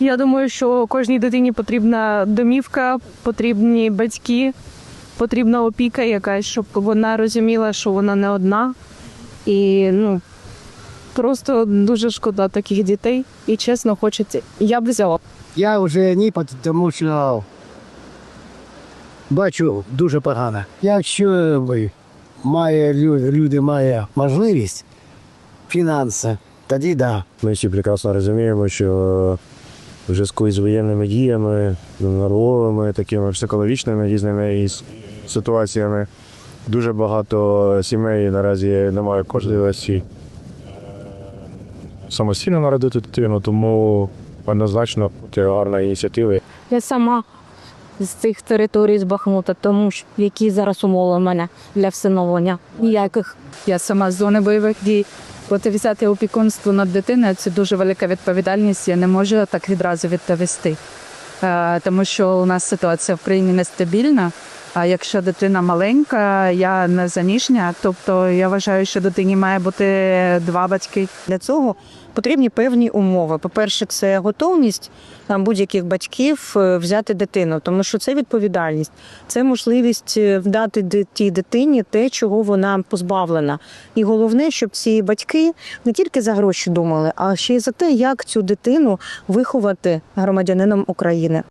Я думаю, що кожній дитині потрібна домівка, потрібні батьки, потрібна опіка якась, щоб вона розуміла, що вона не одна. І ну просто дуже шкода таких дітей. І чесно, хочеться. Я б взяла. Я вже ні, тому що бачу дуже погано. Якщо має люди має можливість фінанси, тоді да. Ми всі прекрасно розуміємо, що в зв'язку з воєнними діями, нервовими, такими психологічними різними із ситуаціями, дуже багато сімей наразі не мають можливості е, самостійно народити дитину, тому однозначно це гарна ініціатива. Я сама з цих територій з Бахмута, тому що які зараз умови в мене для всиновлення. Ніяких. Я сама з зони бойових дій. От взяти опікунство над дитиною це дуже велика відповідальність. Я не можу так відразу відповісти. Е, Тому що у нас ситуація в країні нестабільна. А якщо дитина маленька, я не заміжня, тобто я вважаю, що дитині має бути два батьки. Для цього потрібні певні умови. По-перше, це готовність там, будь-яких батьків е, взяти дитину, тому що це відповідальність, це можливість е, вдати тій дитині те, чого вона позбавлена. І головне, щоб ці батьки не тільки за гроші думали, а ще й за те, як цю дитину виховати громадянином України.